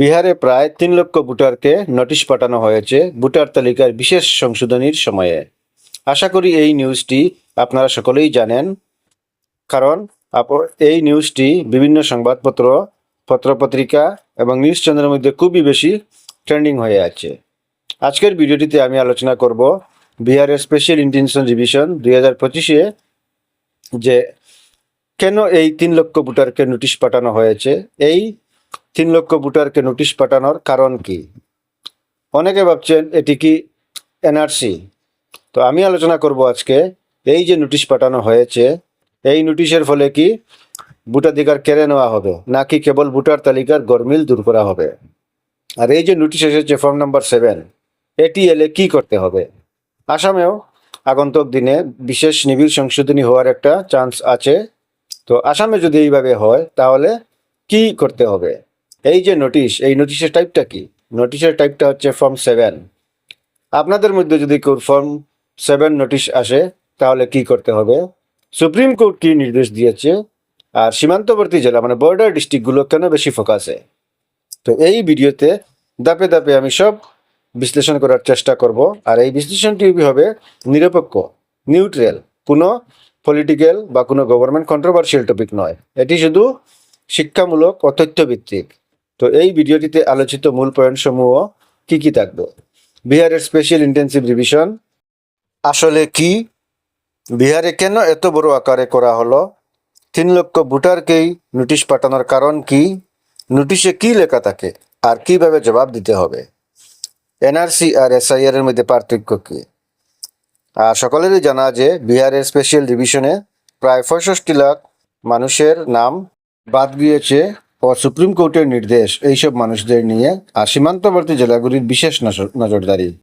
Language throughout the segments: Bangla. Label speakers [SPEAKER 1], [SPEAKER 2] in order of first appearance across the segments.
[SPEAKER 1] বিহারে প্রায় তিন লক্ষ ভোটারকে নোটিশ পাঠানো হয়েছে ভোটার তালিকার বিশেষ সংশোধনীর সময়ে। আশা করি এই নিউজটি আপনারা সকলেই জানেন। কারণ এই নিউজটি বিভিন্ন সংবাদপত্র, পত্রপত্রিকা এবং নিউজ চ্যানেলের মধ্যে খুবই বেশি ট্রেন্ডিং হয়ে আছে। আজকের ভিডিওটিতে আমি আলোচনা করব বিহারের স্পেশাল ইন্টেনশন রিভিশন দুই হাজার পঁচিশে, যে কেন এই তিন লক্ষ ভোটারকে নোটিশ পাঠানো হয়েছে, এই তিন লক্ষ ভোটারকে নোটিশ পাঠানোর কারণ কি? অনেকে ভাবছেন এটি কি এনআরসি? তো আমি আলোচনা করব আজকে, এই যে নোটিশ পাঠানো হয়েছে, এই নোটিশের ফলে কি ভোটাধিকার কেড়ে নেওয়া হবে? নাকি কেবল ভোটার তালিকার গরমিল দূর করা হবে? আর এই যে নোটিশ এসেছে ফর্ম নাম্বার সেভেন, এটি এলে কি করতে হবে? আসামেও আগন্তুক দিনে বিশেষ নিবিড় সংশোধনী হওয়ার একটা চান্স আছে। তো আসামে যদি এইভাবে হয়, তাহলে কি করতে হবে? এই যে নোটিশ এই নোটিশের টাইপটা কি? নোটিশের টাইপটা হচ্ছে ফর্ম সেভেন আপনাদের মধ্যে যদি কেউ ফর্ম সেভেন নোটিশ আসে, তাহলে কি করতে হবে? সুপ্রিম কোর্ট কি নির্দেশ দিয়েছে? আর সীমান্তবর্তী জেলা মানে বর্ডার ডিস্ট্রিক্টগুলো কেন বেশি ফোকাসে তো এই ভিডিওতে দাপে দাপে আমি সব বিশ্লেষণ করার চেষ্টা করব। আর এই বিশ্লেষণটি হবে? নিরপেক্ষ নিউট্রাল কোনো পলিটিক্যাল বা কোনো গভর্নমেন্ট কন্ট্রোভার্সিয়াল টপিক নয়। এটি শুধু শিক্ষামূলক ও তথ্যভিত্তিক। তো এই ভিডিওটিতে আলোচিত মূল পয়েন্ট সমূহ কি কি থাকবে? বিহারের স্পেশাল ইন্টেন্সিভ রিভিশন আসলে কি? বিহারে কেন এত বড় আকারে করা হলো? তিন লক্ষ ভোটারকেই নোটিশ পাঠানোর কারণ কি? নোটিশে কি লেখা থাকে? আর কীভাবে জবাব দিতে হবে? এনআরসি আর এসআইআর এর মধ্যে পার্থক্য কি? আর সকলেরই জানা যে বিহারের স্পেশাল ডিভিশনে প্রায় পঁয়ষট্টি লাখ মানুষের নাম বাদ গিয়েছে। ও সুপ্রিম কোর্টের নির্দেশ এইসব মানুষদের নিয়ে আর সীমান্তবর্তী জেলাগুলির বিশেষ নজর- নজরদারি।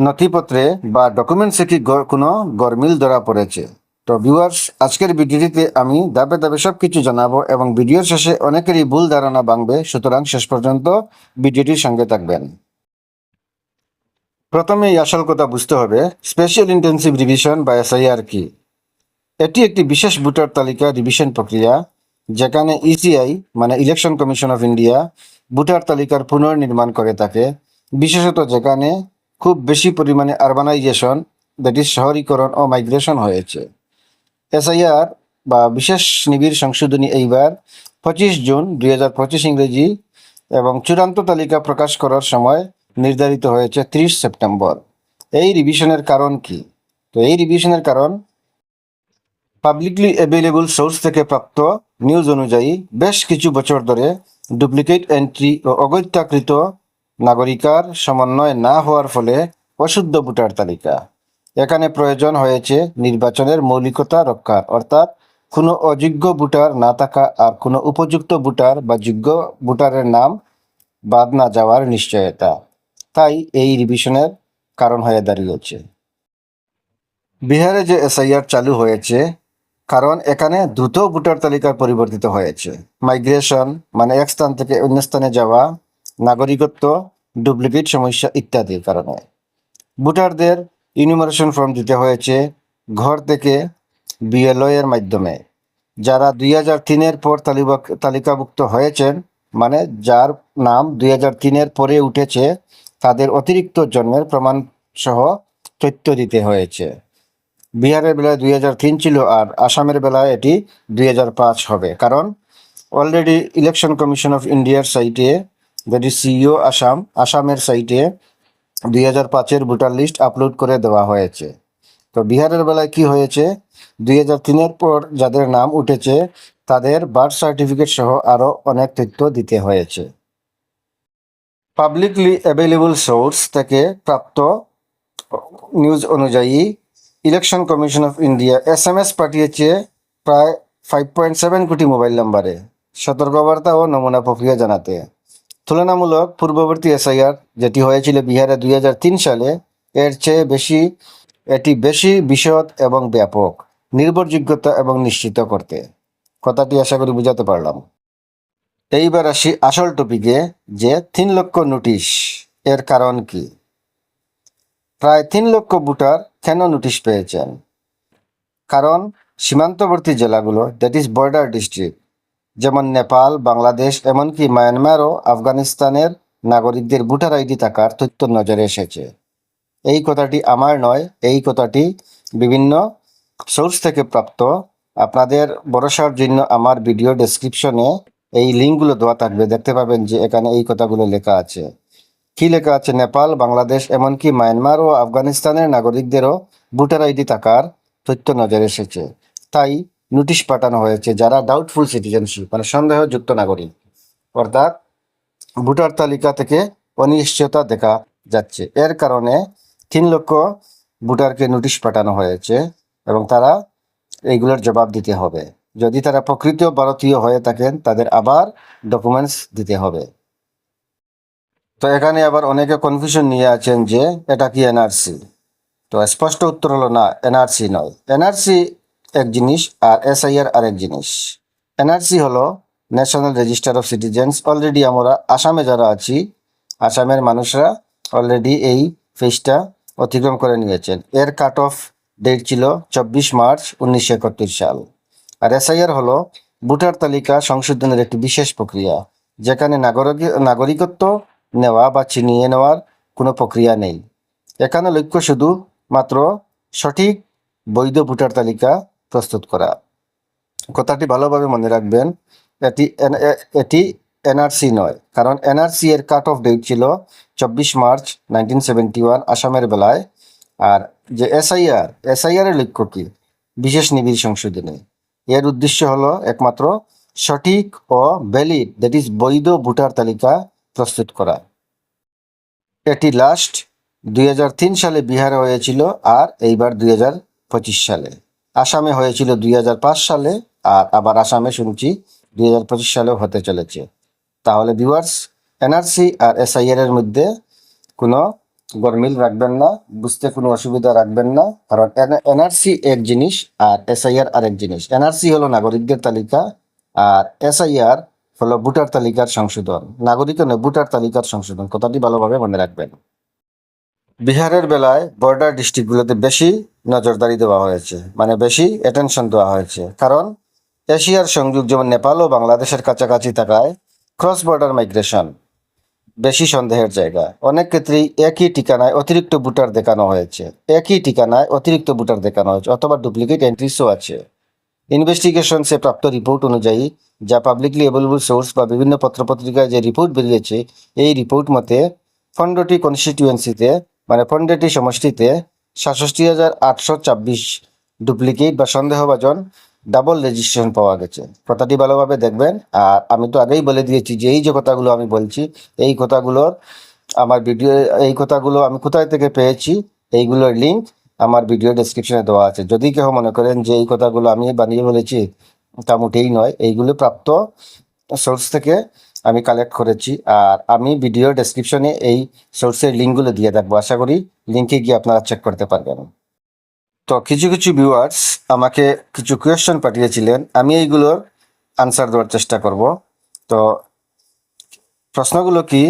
[SPEAKER 1] নথিপত্রে বা ডকুমেন্টসে কি কোনো গরমিল ধরা পড়েছে? তো ভিউয়ার্স আজকের ভিডিওটিতে আমি ধাপে ধাপে সব কিছু জানাব এবং ভিডিওর শেষে অনেকেরই ভুল ধারণা ভাঙবে, সুতরাং শেষ পর্যন্ত ভিডিওটির সঙ্গে থাকবেন। প্রথমে এই আসল কথা বুঝতে হবে স্পেশাল ইন্টেন্সিভ রিভিশন বা এসআইআর কি? এটি একটি বিশেষ ভোটার তালিকা রিভিশন প্রক্রিয়া যেখানে ইসিআই মানে election commission of India voter তালিকার পুনর্নির্মাণ করে থাকে। বিশেষত যেখানে খুব বেশি পরিমাণে আরবানাইজেশন দ্যাট ইজ শহরীকরণ ও মাইগ্রেশন হয়েছে। এসআইআর বা বিশেষ নিবিড় সংশোধনী এইবার পঁচিশ জুন দুই হাজার পঁচিশ ইংরেজি এবং চূড়ান্ত তালিকা প্রকাশ করার সময় নির্ধারিত হয়েছে ত্রিশ সেপ্টেম্বর। এই রিভিশনের কারণ কি? তো এই রিভিশনের কারণ পাবলিকলি অ্যাভেলেবল সোর্স থেকে প্রাপ্ত নিউজ অনুযায়ী বেশ কিছু বছর ধরে ডুপ্লিকেট এন্ট্রি ও অগত্যাকৃত নাগরিকার সমন্বয় না হওয়ার ফলে অশুদ্ধ ভোটার তালিকা। এখানে প্রয়োজন হয়েছে নির্বাচনের মৌলিকতা রক্ষার অর্থাৎ কোনো অযোগ্য ভোটার না থাকা আর কোনো উপযুক্ত ভোটার বা যোগ্য ভোটারের নাম বাদ না যাওয়ার নিশ্চয়তা। তাই এই রিভিশনের কারণ হয়ে দাঁড়িয়েছে। বিহারে যে এসআইআর চালু হয়েছে কারণ এখানে দ্রুত ভোটার তালিকা পরিবর্তিত হয়েছে। মাইগ্রেশন মানে এক স্থান থেকে অন্য স্থানে যাওয়া, নাগরিকত্ব ডুপ্লিকেট সমস্যা ইত্যাদির কারণে। ভোটারদের ইনুমারেশন ফর্ম দিতে হয়েছে ঘর থেকে বিএলও এর মাধ্যমে। যারা দুই হাজার তিনের পর তালিকাভুক্ত হয়েছেন মানে যার নাম দুই হাজার তিনের পরে উঠেছে, তাদের অতিরিক্ত জন্মের প্রমাণ সহ তথ্য দিতে হয়েছে। বিহারের বেলায় দুই হাজার তিন ছিল আর আসামের বেলায় এটি দুই হাজার পাঁচ হবে। কারণ অলরেডি ইলেকশন কমিশন অফ ইন্ডিয়ার সাইটে দ্যাট ইজ সিইও আসাম আসামের সাইটে দুই হাজার পাঁচের ভোটার লিস্ট আপলোড করে দেওয়া হয়েছে। তো বিহারের বেলায় কি হয়েছে? দুই হাজার তিনের পর যাদের নাম উঠেছে, তাদের বার্থ সার্টিফিকেট সহ আরও অনেক তথ্য দিতে হয়েছে। পাবলিকলি অ্যাভেলেবল সোর্স থেকে প্রাপ্ত নিউজ অনুযায়ী election commission of India S M S পাঠিয়েছে প্রায় ফাইভ পয়েন্ট সেভেন কোটি মোবাইল নম্বরে। সতর্কবার্তা ও নমুনা প্রক্রিয়া জানাতে। তুলনামূলক পূর্ববর্তী এসআইআর যেটি হয়েছিল বিহারে দুই হাজার তিন সালে, এর চেয়ে বেশি, এটি বেশি বিশদ এবং ব্যাপক, নির্ভরযোগ্যতা এবং নিশ্চিত করতে। কথাটি আশা করি বুঝাতে পারলাম। এইবার আসি আসল টপিকে যে তিন লক্ষ নোটিশ এর কারণ কি? প্রায় তিন লক্ষ ভোটার কেন নোটিশ পেয়েছেন? কারণ সীমান্তবর্তী জেলাগুলো দ্যাট ইজ বর্ডার ডিস্ট্রিক্ট যেমন নেপাল, বাংলাদেশ, এমনকি মায়ানমার ও আফগানিস্তানের নাগরিকদের ভোটার আইডি থাকার তথ্য নজরে এসেছে। এই কথাটি আমার নয়, এই কথাটি বিভিন্ন সোর্স থেকে প্রাপ্ত। আপনাদের ভরসার জন্য আমার ভিডিও ডেসক্রিপশনে এই লিঙ্কগুলো দেওয়া থাকবে, দেখতে পাবেন যে এখানে এই কথাগুলো লেখা আছে। কি লেখা আছে? নেপাল, বাংলাদেশ, এমনকি মায়ানমার ও আফগানিস্তানের নাগরিকদেরও ভোটার আইডি থাকার তথ্য নজরে এসেছে। তাই নোটিশ পাঠানো হয়েছে যারা ডাউটফুল সিটিজেনশিপ মানে সন্দেহযুক্ত নাগরিক। অর্থাৎ ভোটার তালিকা থেকে অনিশ্চয়তা দেখা যাচ্ছে। এর কারণে তিন লক্ষ ভোটারকে নোটিশ পাঠানো হয়েছে এবং তারা এইগুলোর জবাব দিতে হবে। যদি তারা প্রকৃত ভারতীয় হয়ে থাকেন, তাদের আবার ডকুমেন্টস দিতে হবে। তো এখানে আবার অনেকে কনফিউশন নিয়ে আছেন যে এটা কি এনআরসি তো স্পষ্ট উত্তর হলো না এনআরসি নয়। এনআরসি এক জিনিস আর এসআইআর আরেক জিনিস। এনআরসি হলো national register of citizens already আমরা আসামে যারা আছি, আসামের মানুষরা অলরেডি এই ফেজটা অতিক্রম করে নিয়েছেন। এর কাট অফ ডেট ছিল চব্বিশ মার্চ উনিশশো একাত্তর সাল। আর এসআইআর হলো ভোটার তালিকা সংশোধনের একটি বিশেষ প্রক্রিয়া, যেখানে নাগরিক নাগরিকত্ব নেওয়া বা ছিনিয়ে নেওয়ার কোনো প্রক্রিয়া নেই। এখানে লক্ষ্য শুধু মাত্র সঠিক বৈধ ভোটার তালিকা প্রস্তুত করা। কথাটি ভালোভাবে মনে রাখবেন, এটি এটি এনআরসি নয়, কারণ এনআরসি এর কাট অফ ডেট ছিল চব্বিশ মার্চ নাইনটিন সেভেন্টি ওয়ান আসামের বেলায়। আর যে এসআইআর এসআইআর এর লক্ষ্য কি? বিশেষ নিবিড় সংশোধনী। এর উদ্দেশ্য হলো একমাত্র সঠিক ও ভ্যালিড দ্যাট ইজ বৈধ ভোটার তালিকা প্রস্তুত করা। এটি লাস্ট দুই হাজার তিন সালে বিহারে হয়েছিল আর এইবার দুই হাজার পঁচিশ সালে। আসামে হয়েছিল দুই হাজার পাঁচ সালে আর আবার আসামে শুনছি দুই সালেও হতে চলেছে। তাহলে ভিউয়ার্স এনআরসি আর এসআইআর এর মধ্যে কোনো গরমিল রাখবেন না, বুঝতে কোনো অসুবিধা রাখবেন না, কারণ এনআরসি এক জিনিস আর এসআইআর আরেক জিনিস। এনআরসি হলো নাগরিকদের তালিকা আর এসআইআর হলো ভোটার তালিকার সংশোধন। নাগরিক ভোটার তালিকার সংশোধন। কথাটি ভালোভাবে মনে রাখবেন। বিহারের বেলায় বর্ডার ডিস্ট্রিক্টগুলোতে বেশি নজরদারি দেওয়া হয়েছে। মানে বেশি অ্যাটেনশন দেওয়া হয়েছে। কারণ এশিয়ার সংযোগ যেমন নেপাল ও বাংলাদেশের কাছাকাছি থাকায় ক্রস বর্ডার মাইগ্রেশন বেশি সন্দেহের জায়গা। অনেক ক্ষেত্রেই একই ঠিকানায় অতিরিক্ত ভোটার দেখানো হয়েছে। একই ঠিকানায় অতিরিক্ত ভোটার দেখানো হয়েছে। অথবা ডুপ্লিকেট এন্ট্রিসও আছে। ইনভেস্টিগেশনসে প্রাপ্ত রিপোর্ট অনুযায়ী যা পাবলিকলি অ্যাভেলেবল সোর্স বা বিভিন্ন পত্রপত্রিকায় যে রিপোর্ট বেরিয়েছে, এই রিপোর্ট মতে পনেরোটি কনস্টিটিউয়েন্সিতে মানে পনেরোটি সমষ্টিতে সাতষট্টি হাজার আটশো ছাব্বিশ ডুপ্লিকেট বা সন্দেহভাজন ডাবল রেজিস্ট্রেশন পাওয়া গেছে। কথাটি ভালোভাবে দেখবেন। আর আমি তো আগেই বলে দিয়েছি যে এই যে কথাগুলো আমি বলছি, এই কথাগুলোর আমার ভিডিও এই কথাগুলো আমি কোথায় থেকে পেয়েছি, এইগুলোর লিঙ্ক আমার ভিডিও ডেসক্রিপশনে দেওয়া আছে। যদি কেউ মনে করেন যে এই কথাগুলো আমি বানিয়ে বলেছি তা মোটেই নয়। এইগুলো প্রাপ্ত সোর্স থেকে আমি কালেক্ট করেছি। আর আমি ভিডিও ডেসক্রিপশনে এই সোর্সের লিঙ্কগুলো দিয়ে থাকব আশা করি লিঙ্কে গিয়ে আপনারা চেক করতে পারবেন। তো কিছু কিছু ভিউয়ার্স আমাকে কিছু কোয়েশ্চেন পাঠিয়েছিলেন। আমি এইগুলোর আনসার দেওয়ার চেষ্টা করব। তো প্রশ্নগুলো কি?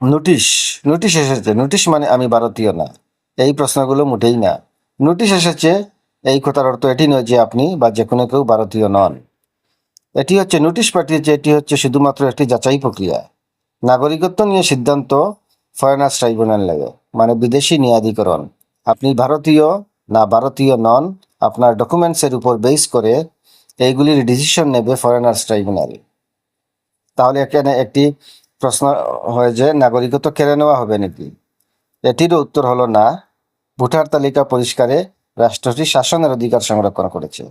[SPEAKER 1] নোটিশ নোটিশ এসেছে। নোটিশ মানে আমি ভারতীয় না। এই প্রশ্নগুলো মোটেই না। নোটিশ এসেছে, এই কথার অর্থ এটি নয় যে আপনি বা যে কোনো কেউ ভারতীয় নন। এটি হচ্ছে নোটিশ পাঠিয়েছে, এটি হচ্ছে শুধুমাত্র একটি যাচাই প্রক্রিয়া। নাগরিকত্ব নিয়ে সিদ্ধান্ত ফরেনার্স ট্রাইব্যুনাল লাগে মানে বিদেশি নিয়াধিকরণ আপনি ভারতীয় না ভারতীয় নন, আপনার ডকুমেন্টসের উপর বেস করে এইগুলির ডিসিশন নেবে ফরেনার্স ট্রাইব্যুনাল তাহলে এখানে একটি প্রশ্ন হয় যে, নাগরিকত্ব কেড়ে নেওয়া হবে নাকি? এটিরও উত্তর হলো না। ভোটার তালিকা পরিষ্কারে রাষ্ট্রটি শাসনের অধিকার সংরক্ষণ করেছে।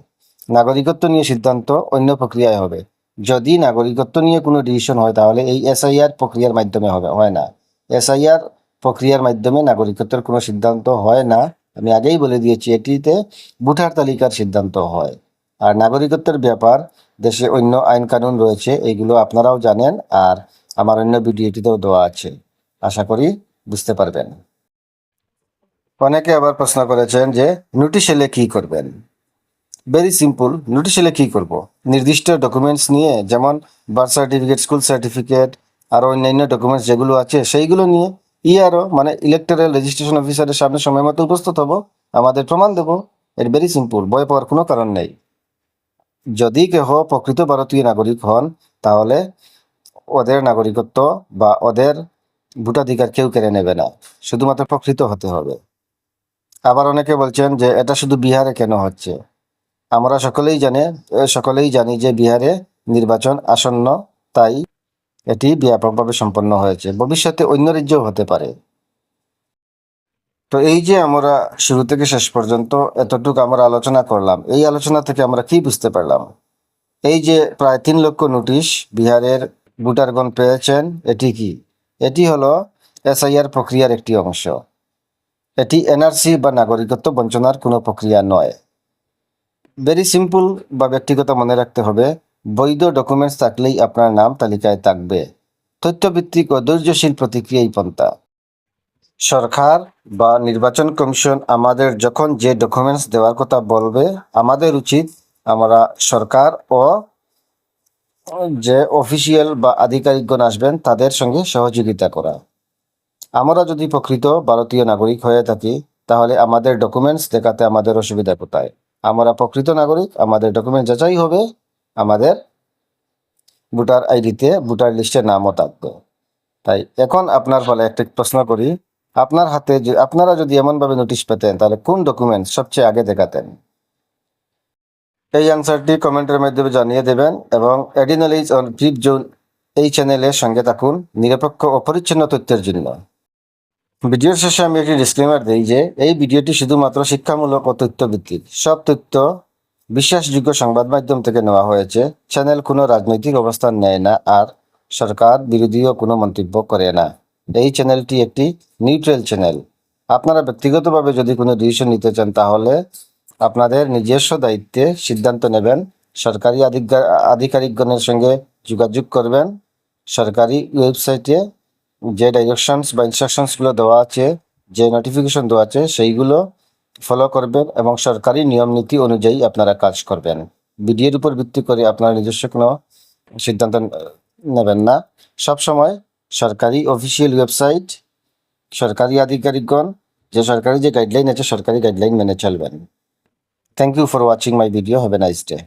[SPEAKER 1] নাগরিকত্ব নিয়ে সিদ্ধান্ত অন্য প্রক্রিয়ায় হবে। যদি নাগরিকত্ব নিয়ে কোনো ডিসিশন হয়, তাহলে এই এসআইআর প্রক্রিয়ার মাধ্যমে হবে, হয় না। এসআইআর প্রক্রিয়ার মাধ্যমে নাগরিকত্বের কোনো সিদ্ধান্ত হয় না। আমি আগেই বলে দিয়েছি, এটিতে ভোটার তালিকার সিদ্ধান্ত হয়। আর নাগরিকত্বের ব্যাপার, দেশে অন্য আইন কানুন রয়েছে এইগুলো আপনারাও জানেন, আর আমার অন্য ভিডিওটিতেও দেওয়া আছে। আশা করি বুঝতে পারবেন। অনেকে আবার প্রশ্ন করেছেন যে নোটিশ এলে কি করবেন? ভেরি সিম্পল নোটিশ এলে কি করব? নির্দিষ্ট ডকুমেন্টস নিয়ে, যেমন বার্থ সার্টিফিকেট স্কুল সার্টিফিকেট আর অন্যান্য ডকুমেন্টস যেগুলো আছে, সেইগুলো নিয়ে ইআরও মানে ইলেকটোরাল রেজিস্ট্রেশন অফিসারের সামনে সময় মতো উপস্থিত হব, আমাদের প্রমাণ দেবো। এর ভেরি সিম্পল ভয় পাওয়ার কোনো কারণ নেই। যদি কেহ প্রকৃত ভারতীয় নাগরিক হন, তাহলে ওদের নাগরিকত্ব বা ওদের ভোটাধিকার কেউ কেড়ে নেবে না। শুধুমাত্র প্রকৃত হতে হবে। আবার অনেকে বলছেন যে এটা শুধু বিহারে কেন হচ্ছে? আমরা সকলেই জানে সকলেই জানি যে বিহারে নির্বাচন আসন্ন, তাই এটি ব্যাপকভাবে সম্পন্ন হয়েছে। ভবিষ্যতে অন্য রাজ্যও হতে পারে। তো এই যে আমরা শুরু থেকে শেষ পর্যন্ত এতটুকু আমরা আলোচনা করলাম, এই আলোচনা থেকে আমরা কি বুঝতে পারলাম? এই যে প্রায় তিন লক্ষ নোটিশ বিহারের ভোটারগণ পেয়েছেন, এটি কি? এটি হলো এসআইআর প্রক্রিয়ার একটি অংশ। এটি এনআরসি বা নাগরিকত্ব বঞ্চনার কোনো প্রক্রিয়া নয়। ভেরি সিম্পল বা ব্যক্তিগত মনে রাখতে হবে, বৈধ ডকুমেন্টস থাকলেই আপনার নাম তালিকায় থাকবে। তথ্যভিত্তিক ও ধৈর্যশীল প্রতিক্রিয়াই পন্থা। সরকার বা নির্বাচন কমিশন আমাদের যখন যে ডকুমেন্টস দেওয়ার কথা বলবে, আমাদের উচিত আমরা সরকার ও যে অফিসিয়াল বা আধিকারিকগণ আসবেন, তাদের সঙ্গে সহযোগিতা করা। আমরা যদি প্রকৃত ভারতীয় নাগরিক হয়ে থাকি, তাহলে আমাদের ডকুমেন্টস দেখাতে আমাদের অসুবিধা কোথায়? আমরা প্রকৃত নাগরিক, আমাদের ডকুমেন্ট যাচাই হবে, আমাদের ভোটার আইডিতে ভোটার লিস্টে নামও থাকবে। তাই এখন আপনার ফলে একটা প্রশ্ন করি, আপনার হাতে আপনারা যদি এমনভাবে নোটিশ পেতেন, তাহলে কোন ডকুমেন্ট সবচেয়ে আগে দেখাতেন? এই অ্যান্সারটি কমেন্টের মাধ্যমে জানিয়ে দেবেন এবং এডিনালিজ অন ব্রিফ জোন এই চ্যানেলের সঙ্গে থাকুন, নিরপেক্ষ ও পরিচ্ছন্ন তথ্যের জন্য। ভিডিওর শেষে আমি একটি ডিসক্লেমার দিই যে, এই ভিডিওটি শুধুমাত্র শিক্ষামূলক ও তথ্যভিত্তিক। সব তথ্য বিশ্বাসযোগ্য সংবাদ মাধ্যম থেকে নেওয়া হয়েছে। চ্যানেল কোনো রাজনৈতিক অবস্থান নেয় না আর সরকার বিরোধীও কোনো মন্তব্য করে না। এই চ্যানেলটি একটি নিউট্রাল চ্যানেল। আপনারা ব্যক্তিগতভাবে যদি কোনো ডিসিশন নিতে চান, তাহলে আপনাদের নিজস্ব দায়িত্বে সিদ্ধান্ত নেবেন। সরকারি আধিকা- আধিকারিকগণের সঙ্গে যোগাযোগ করবেন। সরকারি ওয়েবসাইটে যে ডাইরেকশনস বা ইনস্ট্রাকশনসগুলো দেওয়া আছে, যে নোটিফিকেশন দেওয়া আছে, সেইগুলো ফলো করবেন এবং সরকারি নিয়ম নীতি অনুযায়ী আপনারা কাজ করবেন। ভিডিওর উপর ভিত্তি করে আপনারা নিজস্ব কোনো সিদ্ধান্ত নেবেন না। সবসময় সরকারি অফিসিয়াল ওয়েবসাইট সরকারি আধিকারিকগণ, যে সরকারি যে গাইডলাইন আছে, সরকারি গাইডলাইন মেনে চলবেন। Thank you for watching my video have a nice day